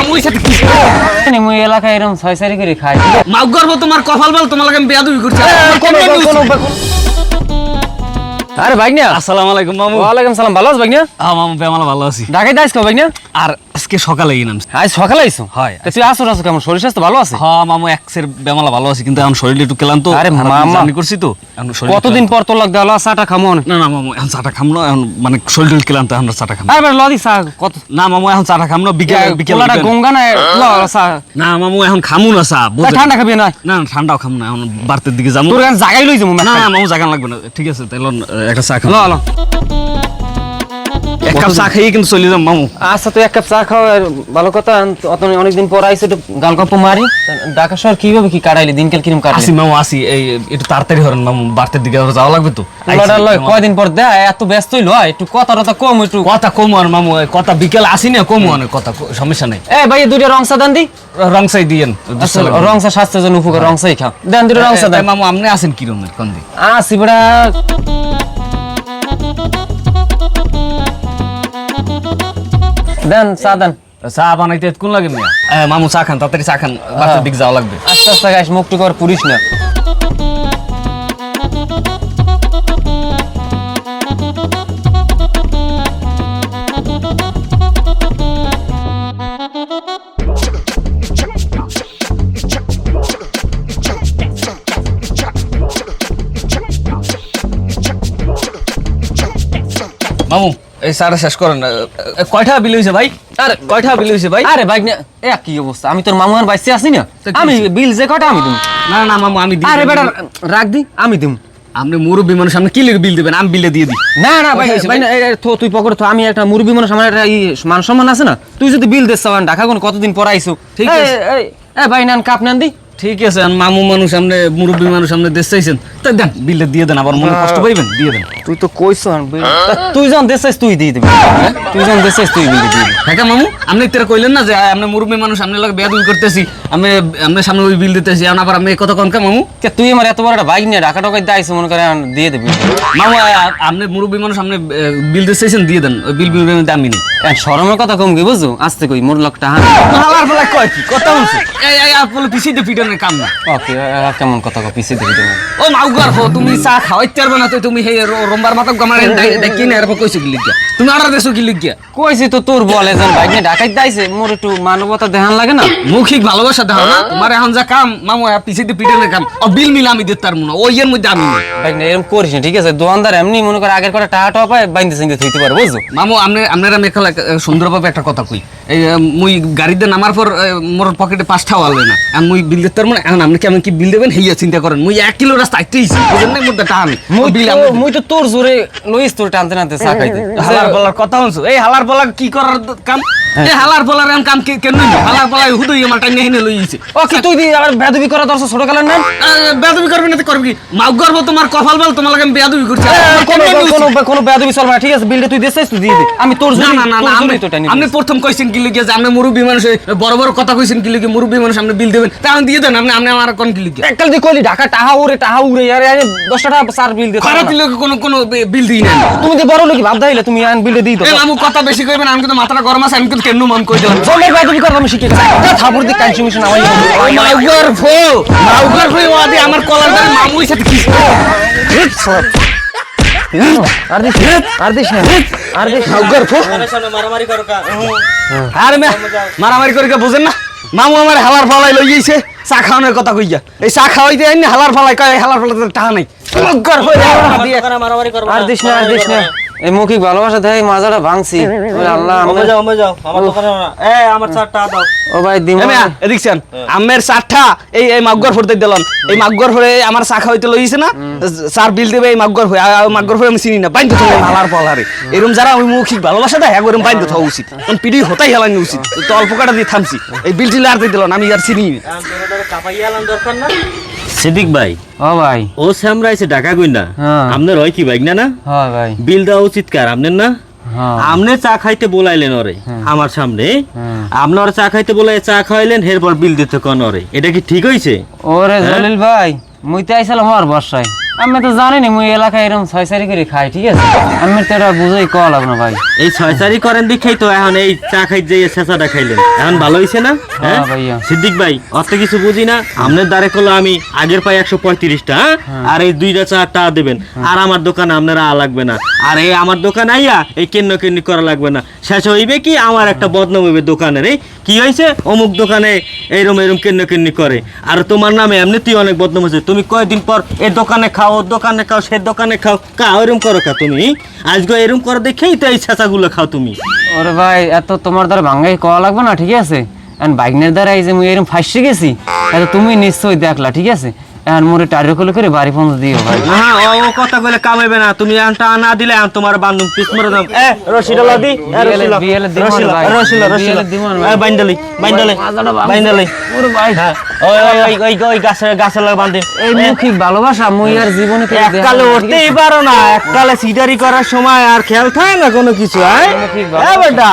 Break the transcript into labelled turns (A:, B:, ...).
A: মামুই সাথে কি
B: মুই এলাকায় এরকম ছয় সারি করে খাই।
A: মাউ গর্ব তোমার কপাল বল তোমার আমি বেয়াদবি করছি।
B: আরে ভাই না
A: আসসালামু আলাইকুম মামু।
B: ওয়ালাইকুম সালাম ভালো আছো ভাই না
A: হ্যাঁ মামু বেমালা ভালো আছি।
B: ঢাকায় যাইস ভাই না
A: আর আজকে সকালে গেলাম
B: আজ সকালে আইছো?
A: হয়।
B: তা তুই আসো আসো কেমন? শরীর স্বাস্থ্য ভালো আছে?
A: হ্যাঁ মামু এক্সের বেমালা ভালো আছে কিন্তু এখন শরীরটা একটু ক্লান্ত।
B: আরে মামা।
A: জার্নি করছি তো। এখন
B: কতদিন পর তোর লাগ দেওয়া চাটা খামো। না
A: না মামু এখন চাটা খাম না এখন মানে শরীর ক্লান্ত এখন চাটা খাম।
B: আরে লদি চা কত
A: না মামু এখন চাটা খাম না বিকেল বিকেল
B: গঙ্গা না ল চা।
A: না মামু এখন খামু না চা
B: তা ঠান্ডা খাবি না?
A: না ঠান্ডাও খাম না এখন বাড়তের দিকে যাব
B: তোর কাছে জাগাই লই যাব
A: না মামু। জাগান লাগবে না। ঠিক আছে তাহলে একটা চা খাম।
B: ল ল।
A: এক কাপ চা খাইয়ে কিন্তু চলে যাম মামু।
B: আচ্ছা তুই এক কাপ চা খাও আর ভালো কথা অত অনেকদিন পর আইসে একটু গাল গপ্প মারি। ঢাকা শহর কীভাবে কি কাটাইলি দিনকাল কিরম কাটাইলি?
A: আসি মামু আসি। এই একটু তাড়াতাড়ি হরেন মামু বাড়তের দিকে আবার যাওয়া লাগবে তো?
B: লয় কয়দিন পর দেয়? এত ব্যস্ত হইল একটু কথা টথা কম একটু
A: কথা কম আর মামু কথা বিকেল আসি না কম অনেক কথা সমস্যা নাই।
B: এ ভাই দুইটা রং চা দেন দি।
A: রং চাই দিয়েন
B: আচ্ছা রং চা স্বাস্থ্যের জন্য উপকার রং চাই খাও। দেন দুটো রং চা দেন।
A: মামু আপনি আসেন কি রঙের কোন
B: আসি বড়া। দেন চা দেন
A: চা বানাইতে কোন লাগে মিয়া এ, মামু চা খান তাড়াতাড়ি চা খান বাড়তের দিকে যাওয়া লাগবে
B: আস্তে আস্তে গাইস মুখ টুক আর পুরিস না
A: মামু এই শেষ করেন কয়টা বিল হয়েছে ভাই? আরে কয়টা বিল হয়েছে ভাই?
B: আরে বাইক না এ কি অবস্থা? আমি তোর মামু আর বাইসে আসি না? আমি বিল যে কটা আমি দিম
A: না না মামু আমি দিই
B: আরে বেটা রাখ দি আমি দিম
A: আপনি মুরব্বী মানুষ আপনি কি বিল দিবেন? আমি বিলে দিয়ে দিই।
B: না না ভাই ভাই না, তুই পকেট আমি একটা মুরবি মানুষ আমার একটা মান সম্মান আছে না? তুই যদি বিল দিস আমার ঢাকা কোন কতদিন পর আইসু
A: ঠিক আছে।
B: এ, এ ভাই নান কাপ নান দি।
A: ঠিক আছে মামু মানুষ আপনি মুরব্বী মানুষ আপনি দেশ চাইছেন। তা দেন বিলে দিয়ে দেন আবার মনে কষ্ট পাইবেন দিয়ে দেন।
B: তুই তো কইছ তুই যখন দেশ চাইছ তুই দিয়ে দিবি। তুই যখন দেশ চাইছ তুই বিল দিয়ে দিবি।
A: হ্যাঁ মামু আপনি তেরা কইলেন না যে আপনি মুরব্বী মানুষ আপনি লোক বেয়াদবি করতেছি আমি আপনার সামনে ওই বিল দিতেছি এখন আবার আমি কথা কনকা মামু?
B: কে তুই আমার এত বড় একটা বাইক নিয়ে ঢাকা টাকা দিয়ে আইসু মনে করে দিয়ে দিবি।
A: মামু আপনি মুরব্বী মানুষ আপনি বিল দিতে চাইছেন দিয়ে দেন। ওই বিল বিল দামি নেই।
B: শরমের কথা কম কি বুঝছ? আসতে কই মোর লোকটা
A: ফেলা কয় কি কথা বলছে? এই আপলে পিছিয়ে দিয়ে পিটনের কাম না।
B: ওকে কেমন কথা কো পিছে দিবি। তুমি
A: ও মাউ গর্ভ তুমি চা খাওয়াইতে পারবে না তো তুমি র- রম্বার মাথা গামারে দেখি না এরপর কইছো কি লিখিয়া তুমি অর্ডার দেছো কি লিখিয়া
B: কইছি তো তোর বল এজন ভাই নিয়ে ঢাকায় দাইছে মোর একটু মানবতা দেখান লাগে না?
A: মৌখিক ভালোবাসা দাও না? তোমার এখন যা কাম মামু আ পিছিয়ে দিয়ে পিটনের কাম ও বিল মিল আমি দিতে পারব না ওই এর মধ্যে আমি।
B: বাইক না এরকম করিস না ঠিক আছে? দোকানদার এমনি মনে করে আগের কটা টাকা টাকা পায় বাইন্দে সিন্দে থইতে পারে বুঝছ?
A: মামু আপনি আপনার আমি সুন্দরভাবে একটা কথা কই। এই মুই গাড়িতে নামার পর মোর পকেটে পাঁচটা ওয়ালে না। আর মুই বিল দিতে পারব মানে এখন আপনি কেমন কি বিল দেবেন? হইয়া চিন্তা করেন। মুই এক কিলো রাস্তা আইতেইছি বুঝেন না মধ্যে টান।
B: মুই
A: বিল
B: মুই তো তোর জোরে লইস তোর টানতে টানতে চা খাইতে।
A: হালার বলার কথা হচ্ছে এই হালার বলা কি করার কাম হালার বলার এমন কাম কেন? হালার বলা হুদই আমার
B: ও কি তুই দি আবার বেদবি করা দর্শ ছোট কালের নাম
A: বেয়াদবি করবি না তো করবি মাউ গর্ব তোমার কপাল বল তোমার লাগে আমি করছি।
B: কোনো কোনো কোনো বেদবি চলবে ঠিক আছে বিলটা তুই দেছিস তুই দিয়ে দে। আমি তোর
A: না
B: জোরে
A: না না না
B: তোর
A: আপনি
B: তো টানি
A: আপনি প্রথম কইছেন কি লিখে যে আপনি মুরব্বী মানুষ বড় বড় কথা কইছেন কি লিখে মুরব্বী মানুষ আপনি বিল দেবেন। তা আমি দিয়ে দেন আপনি আপনি আমার কোন কি লিখে
B: এককাল তুই কইলি ঢাকা টাহা উড়ে টাহা উড়ে আরে আরে দশটা টাকা সার বিল দে
A: খারাপ দিলে কোনো কোনো বিল দিই না
B: তুমি যে বড় লোক ভাব দাইলে তুমি আন বিলটা দিই তো
A: এই মামু কথা বেশি কইবেন আমি কিন্তু মাথাটা গরম আছে আমি কিন্তু কেন মন কই দেব
B: চলে বেদবি করা আমি শিখে গেছি থাপুর দি কাঞ্চি মিশন আমার
A: মাউ গর্ভ মাউ গর্ভ ওয়াদি আমার কলার ধরে মামুই সাথে কি
B: আর দিস আর দিস না। আর দিস
A: মাউ গর্ভ
C: মারামারি করো কা
A: আরে মে মারামারি করে কে বুঝেন না? মামু আমার হালার ফালাই লই গেছে চা খাওয়ানোর কথা কইয়া। এই চা খাওয়াইতে আইনি হালার ফালাই কয় হালার ফালাতে টাকা নাই।
B: আর দিস না আর দিস না। এই মৌখিক ভালোবাসা দেয় মাজাটা ভাঙছি। আল্লাহ
C: ওমে
B: আমরা
C: যাও ওমে যাও আমার দোকানে না এ আমার চারটা দাও।
B: ও ভাই দিম
A: এদিকছেন আমের চারটা এই এই মাগর ফুরতে দিলাম। এই মাগর ফুরে আমার চা খাওয়াইতে লইছে না চার বিল দেবে এই মাগর ফুরে মাগর ফুরে আমি চিনি না বাইন্ধ হালার পলারে। এরম যারা ওই মৌখিক ভালোবাসা দেয় একরম বাইন্ধ থাকা উচিত। কারণ পিড়ি হতাই হেলানি উচিত। তো অল্প কাটা দিয়ে থামছি। এই বিল টিল আর দিয়ে দিলাম আমি আর চিনি না।
C: কাপাইয়া দরকার না।
D: সিদ্দিক ভাই।
B: ও ভাই।
D: ও শ্যামরাইছে ডাকা কই না?
B: হ্যাঁ।
D: আপনার হয় কি বাইক না না?
B: হ্যাঁ ভাই।
D: বিল দেওয়া উচিত কার আপনার না?
B: হ্যাঁ।
D: আপনি চা খাইতে বলাইলেন ওরে আমার সামনে। আপনার চা খাইতে বলাই চা খাইলেন এরপর বিল দিতে কন ওরে? এটা কি ঠিক হয়েছে
B: ওরে জলিল ভাই মুই তো আইসালাম আমার বর্ষায়। আমি তো জানি না মুই এলাকায় এরকম ছয় সারি করে খাই ঠিক আছে? আমি তো এটা বুঝেই কল আপনার ভাই।
D: এই ছয় সারি করেন দেখেই তো এখন এই চা খাই যে শেষাটা খাইলেন। এখন ভালো হয়েছে না? হ্যাঁ
B: হ্যাঁ, ভাইয়া।
D: সিদ্দিক ভাই অত কিছু বুঝি না। আপনার দ্বারে করল আমি আগের পাই একশো পঁয়ত্রিশটা হ্যাঁ? আর এই দুইটা চা টা দেবেন। আর আমার দোকানে আপনারা আ লাগবে না। আর এই আমার দোকানে আইয়া এই কেন্ন কেন্নি করা লাগবে না। শেষ হইবে কি আমার একটা বদনাম হইবে দোকানের। এই কি হয়েছে অমুক দোকানে এইরম এরম কেন্ন কেন্নি করে। আর তোমার নামে এমনিতেই অনেক বদনাম হয়েছে তুমি কয়দিন পর এ দোকানে খাও ও দোকানে খাও সে দোকানে খাও কা এরম করো কা তুমি? আজকে এরম করে দেখেই তো এই ছাঁচাগুলো খাও তুমি।
B: ওরে ভাই এত তোমার দ্বারা ভাঙ্গাই কওয়া লাগবে না ঠিক আছে? বাইকনের দ্বারা এই যে মুই এরকম ফাঁসে গেছি তুমি নিশ্চয়ই দেখলা ঠিক আছে? এখন মোরে টাইরে করে করে বাড়ি পৌঁছে দিও ভাই।
D: হ্যাঁ ও কথা বলে কামাইবে না। তুমি না দিলে তোমার বান্ধব পিস মরে দাম এ রশিটা লাদি এ রশিলা রশিলা। রশিলা রশিলা
B: দিমন।
D: এ বাইন্ডালি বাইন্ডালি বাইন্ডালি।
B: ওরে ভাই।
D: হ্যাঁ। ওই ওই ওই ওই গাছে গাছে লাগা বান্ধে
B: এই মৌখিক ভালোবাসা মুই আর জীবনে দেখা
D: এককালে উঠতেই? পারো না। এককালে সিটারি করার সময় আর খেয়াল থাকে না কোনো কিছু হ্যাঁ এ বেটা।